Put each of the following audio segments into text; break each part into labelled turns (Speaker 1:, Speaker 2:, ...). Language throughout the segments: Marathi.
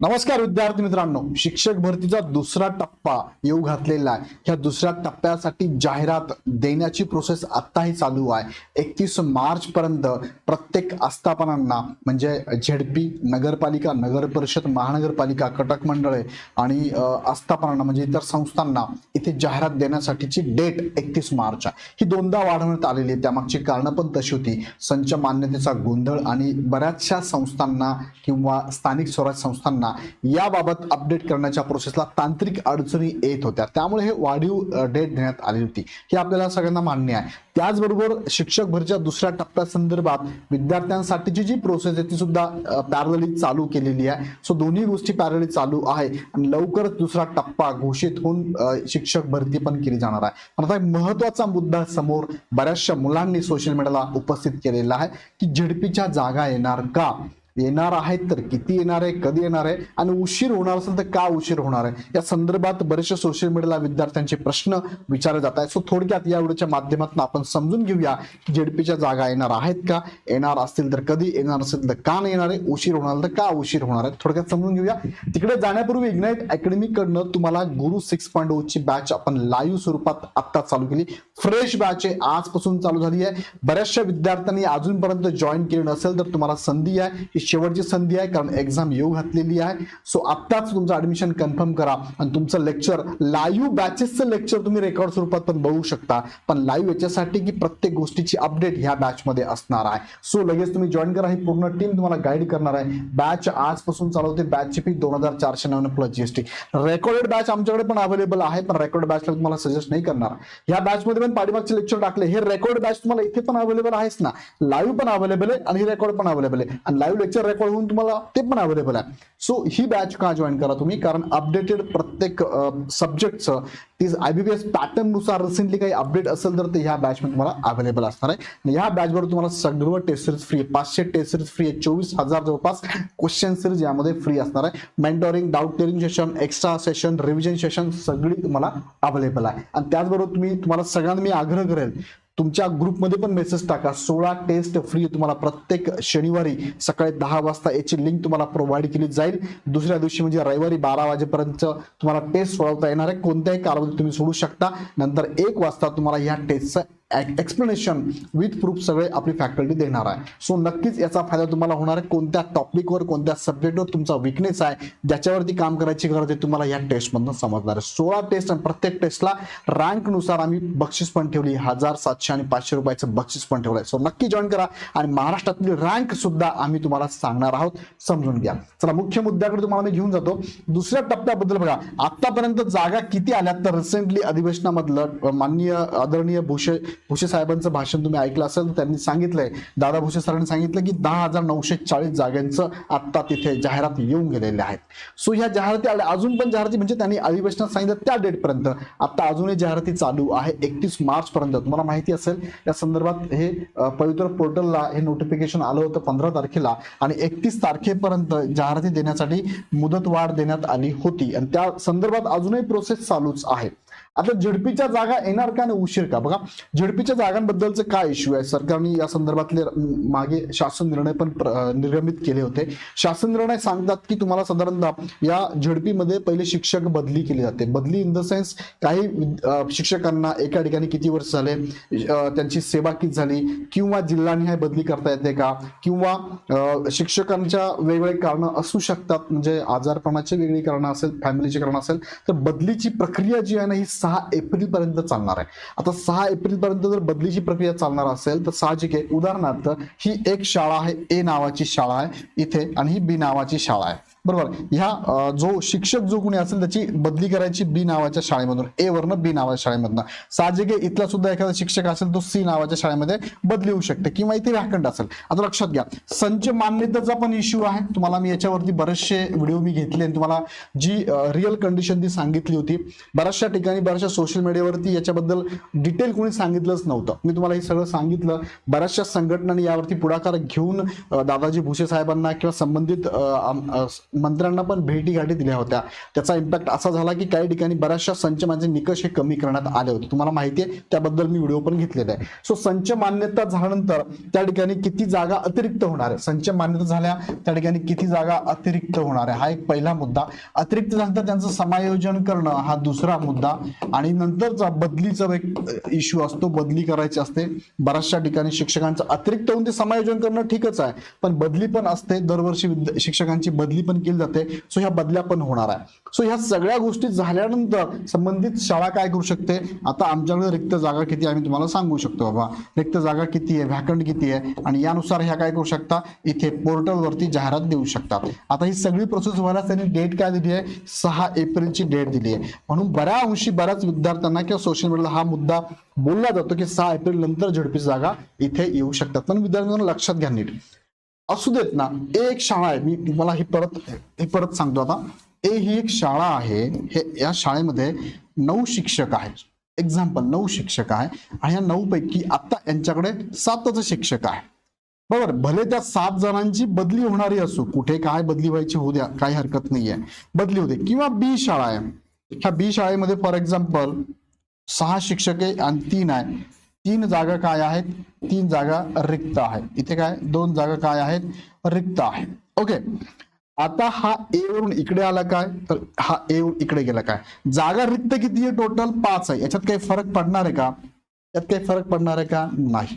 Speaker 1: नमस्कार विद्यार्थी मित्रांनो. शिक्षक भरतीचा दुसरा टप्पा येऊ घातलेला आहे. ह्या दुसऱ्या टप्प्यासाठी जाहिरात देण्याची प्रोसेस आत्ताही चालू आहे. एकतीस मार्च पर्यंत प्रत्येक आस्थापनांना म्हणजे झेडपी नगरपालिका नगर परिषद महानगरपालिका कटक मंडळे आणि आस्थापनांना म्हणजे इतर संस्थांना इथे जाहिरात देण्यासाठीची डेट एकतीस मार्च आहे. ही दोनदा वाढवण्यात आलेली आहे. त्यामागची कारणं पण तशी होती. संच मान्यतेचा गोंधळ आणि बऱ्याचशा संस्थांना किंवा स्थानिक स्वराज्य संस्थांना याबाबत अपडेट करण्याच्या प्रोसेसला तांत्रिक अडचणी येत होत्या. त्यामुळे हे वाढीव डेट देण्यात आली होती. हे आपल्याला सगळ्यांना मान्य आहे. त्याचबरोबर शिक्षक भरच्या दुसऱ्या टप्प्यासंदर्भात विद्यार्थ्यांसाठीची जी प्रोसेस आहे ती सुद्धा पॅरलली चालू केलेली आहे. सो दोन्ही गोष्टी पॅरलली चालू आहे आणि लवकरच दुसरा टप्पा घोषित होऊन शिक्षक भरती पण केली जाणार आहे. पण आता एक महत्त्वाचा मुद्दा समोर बऱ्याचशा मुलांनी सोशल मीडियाला उपस्थित केलेला आहे की झडपीच्या जागा येणार का? येणार आहेत तर किती येणार आहे कधी येणार आहे आणि उशीर होणार असेल तर का उशीर होणार आहे? या संदर्भात बरेचसे सोशल मीडियाला विद्यार्थ्यांचे प्रश्न विचारले जात आहेत. सो थोडक्यात या व्हिडिओच्या माध्यमातून आपण समजून घेऊया की जेडपीच्या जागा येणार आहेत का? येणार असतील तर कधी? येणार असेल तर का नाही येणार आहे? उशीर होणार तर का उशीर होणार आहे? थोडक्यात समजून घेऊया. तिकडे जाण्यापूर्वी इग्नाइट अकॅडमी कडनं तुम्हाला गुरु सिक्स पॉईंट ची बॅच आपण लाईव्ह स्वरूपात आत्ता चालू केली. फ्रेश बॅच आहे. आजपासून चालू झाली आहे. बऱ्याचशा विद्यार्थ्यांनी अजूनपर्यंत जॉईन केली नसेल तर तुम्हाला संधी आहे. शेवटची संधी आहे कारण एक्झाम येऊ घातलेली आहे. सो आत्ताच तुमचं ऍडमिशन कन्फर्म करा आणि तुमचं लेक्चर लाईव्ह बॅचेसचं लेक्चर तुम्ही रेकॉर्ड स्वरूपात पण बघू शकता. पण लाईव्ह याच्यासाठी की प्रत्येक गोष्टीची अपडेट ह्या बॅच मध्ये असणार आहे. सो लगेच तुम्ही जॉईन करा. ही पूर्ण टीम तुम्हाला गाईड करणार आहे. बॅच आजपासून चालू होते. बॅचची फी दोन हजार चारशे नव्याण्णव प्लस जीएसटी रेकॉर्डेड बॅच आमच्याकडे पण अवेलेबल आहे पण रेकॉर्ड बॅचला तुम्हाला सजेस्ट नाही करणार. या बॅच मध्ये पण पाठीमागचे लेक्चर टाकले. हे रेकॉर्ड बॅच तुम्हाला इथे पण अवेलेबल आहेच ना. लाईव्ह पण अवेलेबल आहे आणि रेकॉर्ड पण अवेलेबल आहे. आणि लाईव्ह लेक्चर रेकॉर्ड होऊन तुम्हाला ते पण अवेलेबल आहे. सो ही बॅच का जॉईन करा तुम्ही? कारण अपडेटेड प्रत्येक सब्जेक्टचं ती आय बी बी एस पॅटर्ननुसार रिसेंटली काही अपडेट असेल तर ते ह्या बॅचमध्ये तुम्हाला अवेलेबल असणार आहे. ह्या बॅच वर तुम्हाला सर्व टेस्ट सिरीज फ्री पाचशे टेस्ट सिरीज फ्री आहे. चोवीस हजार जवळपास क्वेश्चन सिरीज यामध्ये फ्री असणार आहे. Mentoring doubt clearing session extra session revision session सगळी तुम्हाला अवेलेबल आहे. आणि त्याचबरोबर तुम्ही तुम्हाला सगळ्यांना मी आग्रह करेल तुमच्या ग्रुपमध्ये पण मेसेज टाका. सोळा टेस्ट फ्री तुम्हाला प्रत्येक शनिवारी सकाळी दहा वाजता याची लिंक तुम्हाला प्रोव्हाइड केली जाईल. दुसऱ्या दिवशी म्हणजे रविवारी बारा वाजेपर्यंत तुम्हाला टेस्ट सोडवता येणार आहे. कोणत्याही कालावधीत तुम्ही सोडू शकता. नंतर एक वाजता तुम्हाला ह्या टेस्टचं एक्सप्लेनेशन विथ प्रूफ सगळे आपली फॅकल्टी देणार आहे. सो नक्कीच याचा फायदा तुम्हाला होणार आहे. कोणत्या टॉपिकवर कोणत्या सब्जेक्टवर तुमचा विकनेस आहे ज्याच्यावरती काम करायची गरज आहे तुम्हाला या टेस्टमधून समजणार आहे. सोळा टेस्ट आणि प्रत्येक टेस्टला रँकनुसार आम्ही बक्षीस पण ठेवली. हजार सातशे आणि पाचशे रुपयाचं बक्षीस पण ठेवलं आहे सो नक्की जॉईन करा आणि महाराष्ट्रातली रँक सुद्धा आम्ही तुम्हाला सांगणार आहोत. समजून घ्या. चला मुख्य मुद्द्याकडे तुम्हाला मी घेऊन जातो. दुसऱ्या टप्प्याबद्दल बघा. आतापर्यंत जागा किती आल्यात? तर रिसेंटली अधिवेशनामधलं माननीय आदरणीय भूषण भुसे साहेबांचं भाषण तुम्ही ऐकलं असेल तर त्यांनी सांगितलंय दादा भुसे सरांनी सांगितलं की दहा हजार नऊशे चाळीस जागांचं आता तिथे जाहिरात येऊन गेलेले आहेत. सो ह्या जाहिराती अजून पण जाहिराती म्हणजे त्यांनी अधिवेशनात सांगितलं त्या डेट पर्यंत. आता अजूनही जाहिराती चालू आहे एकतीस मार्च पर्यंत. तुम्हाला माहिती असेल या संदर्भात हे पवित्र पोर्टलला हे नोटिफिकेशन आलं होतं पंधरा तारखेला आणि एकतीस तारखेपर्यंत जाहिराती देण्यासाठी मुदतवाढ देण्यात आली होती. आणि त्या संदर्भात अजूनही प्रोसेस चालूच आहे. आता झडपीच्या जागा येणार का आणि उशीर का? बघा झडपीच्या जागांबद्दलचं काय इश्यू आहे? सरकारने या संदर्भातले मागे शासन निर्णय पण प्र- निर्गमित केले होते. शासन निर्णय सांगतात की तुम्हाला साधारणतः या झडपीमध्ये पहिले शिक्षक बदली केली जाते. बदली इन द सेन्स काही शिक्षकांना एका ठिकाणी किती वर्ष झाले त्यांची सेवा किती झाली किंवा जिल्हानिहाय बदली करता येते का किंवा शिक्षकांच्या वेगवेगळे कारणं असू शकतात म्हणजे आजारपणाचे वेगळी कारणं असेल फॅमिलीचे कारणं असेल तर बदलीची प्रक्रिया जी आहे ना ही सहा एप्रिल पर्यंत चालणार आहे. आता सहा एप्रिल पर्यंत जर बदलीची प्रक्रिया चालणार असेल तर साहजिक आहे उदाहरणार्थ ही एक शाळा आहे ए नावाची शाळा आहे इथे आणि ही बी नावाची शाळा आहे. बरोबर. ह्या जो शिक्षक जो कोणी असेल त्याची बदली करायची बी नावाच्या शाळेमधून. ए वरनं बी नावाच्या शाळेमधनं. साहजिक इथला सुद्धा एखादा शिक्षक असेल तो सी नावाच्या शाळेमध्ये बदली होऊ शकते किंवा इथे व्याकंड असेल. आता लक्षात घ्या. संच मान्यतेचा पण इश्यू आहे. तुम्हाला मी याच्यावरती बरेचसे व्हिडिओ मी घेतले आणि तुम्हाला जी रिअल कंडिशन ती सांगितली होती. बऱ्याचशा ठिकाणी बऱ्याचशा सोशल मीडियावरती याच्याबद्दल डिटेल कोणी सांगितलंच नव्हतं. मी तुम्हाला हे सगळं सांगितलं. बऱ्याचशा संघटनांनी यावरती पुढाकार घेऊन दादाजी भुसे साहेबांना किंवा संबंधित मंत्र्यांना पण भेटी गाठी दिल्या होत्या. त्याचा इम्पॅक्ट असा झाला की काही ठिकाणी बऱ्याचशा संच माझे निकष हे कमी करण्यात आले होते. तुम्हाला माहिती आहे त्याबद्दल मी व्हिडिओ पण घेतलेला आहे. सो संच मान्यता झाल्यानंतर त्या ठिकाणी किती जागा अतिरिक्त होणार आहे? संच मान्यता झाल्या त्या ठिकाणी किती जागा अतिरिक्त होणार आहे? हा एक पहिला मुद्दा. अतिरिक्त झाल्यानंतर त्यांचं समायोजन करणं हा दुसरा मुद्दा. आणि नंतरचा बदलीचा एक इश्यू असतो बदली करायची असते. बऱ्याचशा ठिकाणी शिक्षकांचं अतिरिक्त होऊन ते समायोजन करणं ठीकच आहे. पण बदली पण असते. दरवर्षी विद्या- शिक्षकांची बदली पण केली जाते. सो ह्या बदल्या पण होणार आहे. सो ह्या सगळ्या गोष्टी झाल्यानंतर संबंधित शाळा काय करू शकते? आता आमच्याकडे रिक्त जागा किती आहे? आम्ही तुम्हाला सांगू शकतो बाबा. रिक्त जागा किती आहे? व्हॅकंट किती आहे? आणि यानुसार ह्या काय करू शकता? इथे पोर्टलवरती जाहिरात देऊ शकतात आता ही सगळी प्रोसेस व्हायला त्यांनी डेट काय दिली आहे? सहा एप्रिलची डेट दिली आहे. म्हणून बऱ्या अंशी बऱ्याच विद्यार्थ्यांना किंवा सोशल मीडियाला हा मुद्दा बोलला जातो की सहा एप्रिल नंतर झडपी जागा इथे येऊ शकतात. पण विद्यार्थ्यांना लक्षात घ्या नीट. असू देत ना एक शाळा आहे. मी तुम्हाला ही परत हे परत सांगतो आता. ए ही एक शाळा आहे. हे या शाळेमध्ये नऊ शिक्षक आहेत. एक्झाम्पल नऊ शिक्षक आहे आणि या नऊ पैकी आता यांच्याकडे सातच शिक्षक आहे बरोबर? भले त्या सात जणांची बदली होणारी असो कुठे काय बदली व्हायची होऊ द्या काही हरकत नाहीये. बदली होते किंवा बी शाळा आहे. ह्या बी शाळेमध्ये फॉर एक्झाम्पल सहा शिक्षक आहे आणि तीन आहे तीन जागा काय आहेत? तीन जागा रिक्त आहेत. इथे काय? दोन जागा काय आहेत? रिक्त आहे ओके आता हा ए वरून इकडे आला काय? तर हा ए वरून इकडे गेला काय? जागा रिक्त किती आहे टोटल पाच आहे. याच्यात काही फरक पडणार आहे का? यात काही फरक पडणार आहे का? नाही.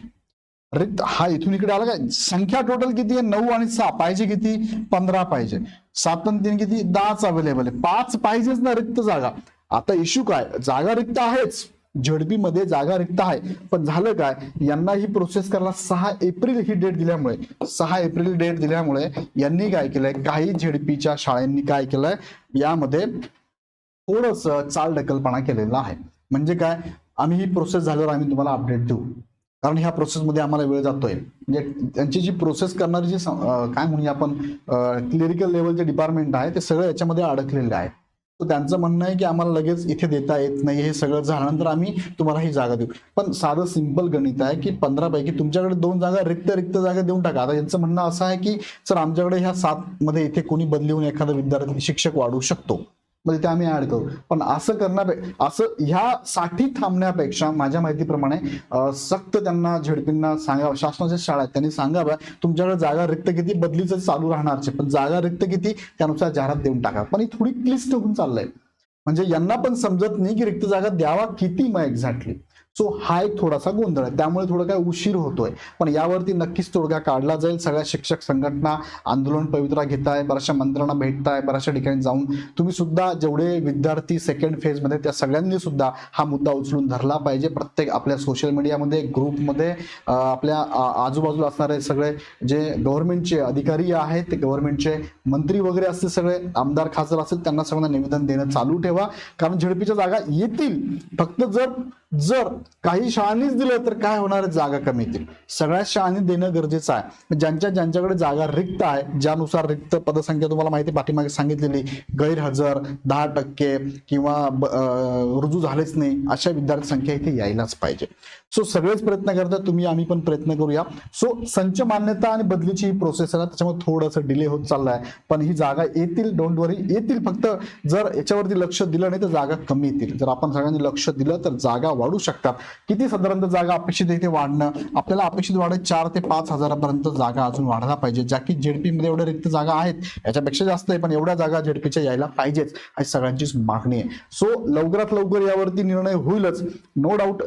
Speaker 1: रिक्त हा इथून इकडे आला काय? संख्या टोटल किती आहे? नऊ आणि सहा. पाहिजे किती? पंधरा पाहिजे. सात आणि तीन किती? दहाच अवेलेबल आहे. पाच पाहिजेच ना रिक्त जागा. आता इश्यू काय? जागा रिक्त आहेच. झडपी मध्ये जागा रिक्त आहे. पण झालं काय? यांना ही प्रोसेस करायला सहा एप्रिल ही डेट दिल्यामुळे सहा एप्रिल डेट दिल्यामुळे यांनी काय केलंय? काही झेडपीच्या शाळांनी काय केलंय? यामध्ये थोडस चालढकलपणा केलेला आहे. म्हणजे काय? आम्ही ही प्रोसेस झाल्यावर आम्ही तुम्हाला अपडेट देऊ. कारण ह्या प्रोसेसमध्ये आम्हाला वेळ जातोय. म्हणजे त्यांची जी प्रोसेस करणारी जी काय म्हणूया आपण क्लिरिकल लेवलचे डिपार्टमेंट आहे ते सगळं याच्यामध्ये अडकलेले आहे तर त्यांचं म्हणणं आहे की आम्हाला लगेच इथे देता येत नाही हे सगळं झाल्यानंतर आम्ही तुम्हाला ही जागा देऊ. पण साधं सिंपल गणित आहे की पंधरा पैकी तुमच्याकडे दोन जागा रिक्त रिक्त जागा देऊन टाका. आता यांचं म्हणणं असं आहे की सर आमच्याकडे ह्या सात मध्ये इथे कोणी बदली होऊन एखादा विद्यार्थी शिक्षक वाढू शकतो. म्हणजे ते आम्ही ऍड करू. पण असं करण्या असं ह्यासाठी थांबण्यापेक्षा माझ्या माहितीप्रमाणे सक्त त्यांना झेडपींना सांगावं शासनाच्या शाळा आहेत त्यांनी सांगावं तुमच्याकडे जागा रिक्त किती बदलीचं चालू राहणारचे पण जागा रिक्त किती त्यानुसार जाहिरात देऊन टाका. पण ही थोडी क्लिस्ट होऊन चाललंय. म्हणजे यांना पण समजत नाही की रिक्त जागा द्यावा किती मग एक्झॅक्टली सो हा एक थोडासा गोंधळ आहे. त्यामुळे थोडं काय उशीर होतोय. पण यावरती नक्कीच तोडगा काढला जाईल. सगळ्या शिक्षक संघटना आंदोलन पवित्रा घेताय बऱ्याचशा मंत्र्यांना भेटताय बऱ्याचशा ठिकाणी जाऊन. तुम्ही सुद्धा जेवढे विद्यार्थी सेकंड फेजमध्ये त्या सगळ्यांनी सुद्धा हा मुद्दा उचलून धरला पाहिजे. प्रत्येक आपल्या सोशल मीडियामध्ये ग्रुपमध्ये आपल्या आजूबाजूला असणारे सगळे जे गव्हर्नमेंटचे अधिकारी आहेत ते गव्हर्नमेंटचे मंत्री वगैरे असतील सगळे आमदार खासदार असतील त्यांना सगळ्यांना निवेदन देणं चालू ठेवा. कारण झडपीच्या जागा येतील. फक्त जर जर काही शाळांनीच दिलं तर काय होणार? जागा कमी येतील. सगळ्या शाळांनी देणं गरजेचं आहे. ज्यांच्या ज्यांच्याकडे जागा रिक्त आहे ज्यानुसार रिक्त पदसंख्या तुम्हाला माहिती आहे, पाठीमागे सांगितलेली गैरहजर दहा टक्के किंवा रुजू झालेच नाही अशा विद्यार्थी संख्या इथे यायलाच पाहिजे. सो सगळेच प्रयत्न करतात तुम्ही आम्ही पण प्रयत्न करूया. सो संच मान्यता आणि बदलीची ही प्रोसेस आहे त्याच्यामुळे थोडंसं डिले होत चाललाय. पण ही जागा येतील डोंट वरी येतील. फक्त जर याच्यावरती लक्ष दिलं नाही तर जागा कमी येतील. जर आपण सगळ्यांनी लक्ष दिलं तर जागा वाढू शकतात. किती साधारणतः जागा अपेक्षित आहे ते वाढणं? आपल्याला अपेक्षित वाढत चार ते पाच हजारापर्यंत जागा अजून वाढायला पाहिजे. ज्या की जेडपी मध्ये एवढ्या रिक्त जागा आहेत याच्यापेक्षा जास्त आहे पण एवढ्या जागा जेडपीच्या यायला पाहिजेच. अशी सगळ्यांचीच मागणी आहे. सो लवकरात लवकर यावरती निर्णय होईलच. नो डाऊट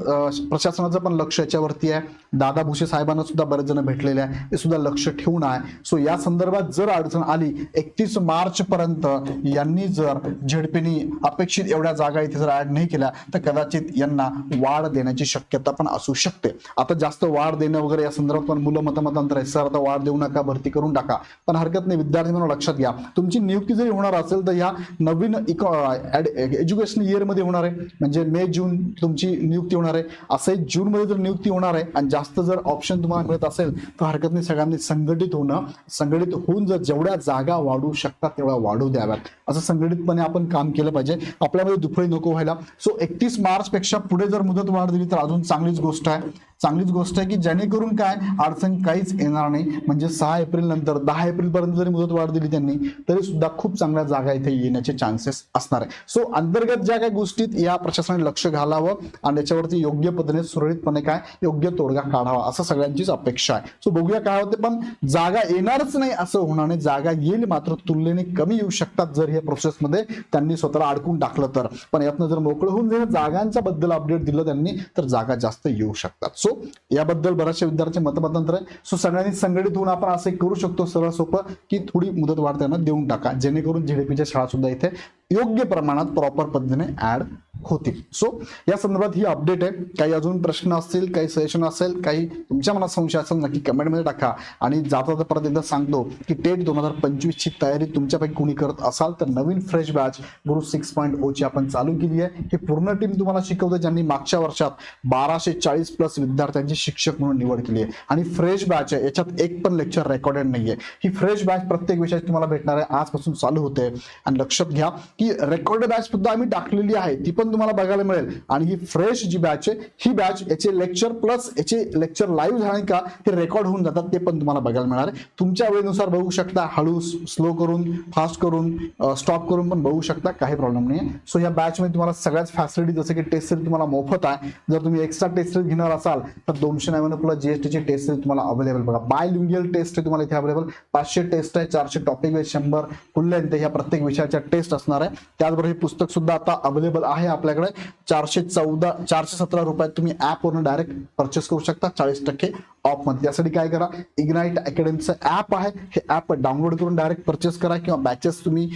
Speaker 1: प्रशासनात प्रशासनाचं पण लक्ष याच्यावरती आहे. दादा भुसे साहेबांना सुद्धा बरेच जण भेटलेले आहे. ते सुद्धा लक्ष ठेवून आहे. सो या संदर्भात जर अडचण आली एकतीस मार्च पर्यंत यांनी जर झेडपीनी अपेक्षित एवढ्या जागा इथे जर ऍड नाही केल्या तर कदाचित यांना वाढ देण्याची शक्यता पण असू शकते. आता जास्त वाढ देणं वगैरे या संदर्भात पण मुलं मतमतांतर आहे सर आता वाढ देऊ नका भरती करून टाका. पण हरकत नाही विद्यार्थी म्हणून लक्षात घ्या. तुमची नियुक्ती जरी होणार असेल तर ह्या नवीन एज्युकेशन इयरमध्ये होणार आहे. म्हणजे मे जून तुमची नियुक्ती होणार आहे. असंही जूनमध्ये जर नियुक्ती होणार आहे आणि जास्त जर ऑप्शन तुम्हाला मिळत असेल तर हरकत नाही सगळ्यांनी संघटित होणं संघटित होऊन जर जेवढ्या जागा वाढू शकतात तेवढ्या वाढू द्याव्यात. असं संघटितपणे आपण काम केलं पाहिजे. आपल्यामध्ये दुफळी नको व्हायला. सो एकतीस मार्चपेक्षा पुढे जर मुदत वाढ दिली तर अजून चांगलीच गोष्ट आहे. चांगलीच गोष्ट आहे की जेणेकरून काय? अडचण काहीच येणार नाही. म्हणजे सहा एप्रिल नंतर दहा एप्रिल पर्यंत जरी मुदत वाढ दिली त्यांनी तरी सुद्धा खूप चांगल्या जागा इथे येण्याचे चान्सेस असणार आहे. सो अंतर्गत ज्या काही गोष्टीत या प्रशासनाने लक्ष घालावं आणि त्याच्यावरती योग्य पद्धतीने सुरळीतपणे काय? योग्य तोडगा काढावा असं सगळ्यांचीच अपेक्षा आहे. सो बघूया काय होते पण जागा येणारच नाही असं होणार नाही. जागा येईल मात्र तुलनेने कमी येऊ शकतात जर या प्रोसेसमध्ये त्यांनी स्वतःला अडकून टाकलं तर. पण यातनं जर मोकळं होऊन जर जागांच्या बद्दल अपडेट दिलं त्यांनी तर जागा जास्त येऊ शकतात. सो याबद्दल बऱ्याचशा विद्यार्थ्यांचे मतमतांतर आहे. सो सगळ्यांनी संघटित होऊन आपण असं करू शकतो सरळ सोपं की थोडी मुदत वाढ त्यांना देऊन टाका. जेणेकरून झेडपीच्या शाळा सुद्धा इथे योग्य प्रमाणात प्रॉपर पद्धतीने ऍड होतील. सो या संदर्भात ही अपडेट आहे. काही अजून प्रश्न असतील काही सजेशन असेल काही तुमच्या मनात संशय असेल नक्की कमेंटमध्ये टाका. आणि जाता जाता परत एकदा सांगतो की टेट दोन हजार पंचवीसची तयारी तुमच्यापैकी कोणी करत असाल तर नवीन fresh batch Guru six point O ची आपण चालू केली आहे. ही पूर्ण टीम तुम्हाला शिकवते ज्यांनी मागच्या वर्षात बाराशे चाळीस प्लस विद्यार्थ्यांची शिक्षक म्हणून निवड केली आहे. आणि फ्रेश बॅच आहे. याच्यात एक पण लेक्चर रेकॉर्डेड नाहीये. ही फ्रेश बॅच प्रत्येक विषयात तुम्हाला भेटणार आहे. आजपासून चालू होते. आणि लक्षात घ्या की रेकॉर्डेड बॅच सुद्धा आम्ही टाकलेली आहे. ती पण तुम्हाला बघायला मिळेल. आणि ही फ्रेश जी बॅच आहे ही बॅच याचे लेक्चर प्लस याचे लेक्चर लाईव्ह झाले का ते रेकॉर्ड होऊन जातात ते पण तुम्हाला बघायला मिळणार आहे. तुमच्या वेळेनुसार बघू शकता हळू स्लो करून फास्ट करून स्टॉप करून पण बघू शकता काही प्रॉब्लेम नाही सो या बॅच मध्ये तुम्हाला सगळ्याच फॅसिलिटी जसं की टेस्ट सिरीज तुम्हाला मोफत आहे. जर तुम्ही एक्स्ट्रा टेस्ट सिरीज घेणार असाल तर दोनशे नव्याण्णव प्लस जीएसटीची टेस्ट सिरीज तुम्हाला अवेलेबल बघा. बाय लिंगियल टेस्ट आहे तुम्हाला इथे अवेलेबल पाचशे टेस्ट आहे चारशे टॉपिक आहे शंभर फुल लेंथ ह्या प्रत्येक विषयाच्या टेस्ट असणार आहे. त्याचबरोबर हे पुस्तक सुद्धा आता अवेलेबल आहे. आपल्याकडे चारशे चौदा चारशे सतरा रुपयात तुम्ही ॲपवरून डायरेक्ट परचेस करू शकता. चाळीस टक्के ऑफमध्ये. त्यासाठी काय करा इग्नाईट अकॅडमीचं ॲप आहे. हे ॲप डाउनलोड करून डायरेक्ट परचेस करा किंवा बॅचेस तुम्ही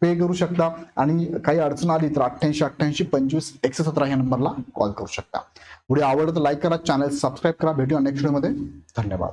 Speaker 1: पे करू शकता. आणि काही अडचण आली तर अठ्ठ्याऐंशी अठ्ठ्याऐंशी पंचवीस एकशे सतरा ह्या नंबरला कॉल करू शकता. व्हिडिओ आवडतं लाईक करा चॅनल सबस्क्राईब करा. भेटूया नेक्स्ट व्हिडिओमध्ये धन्यवाद.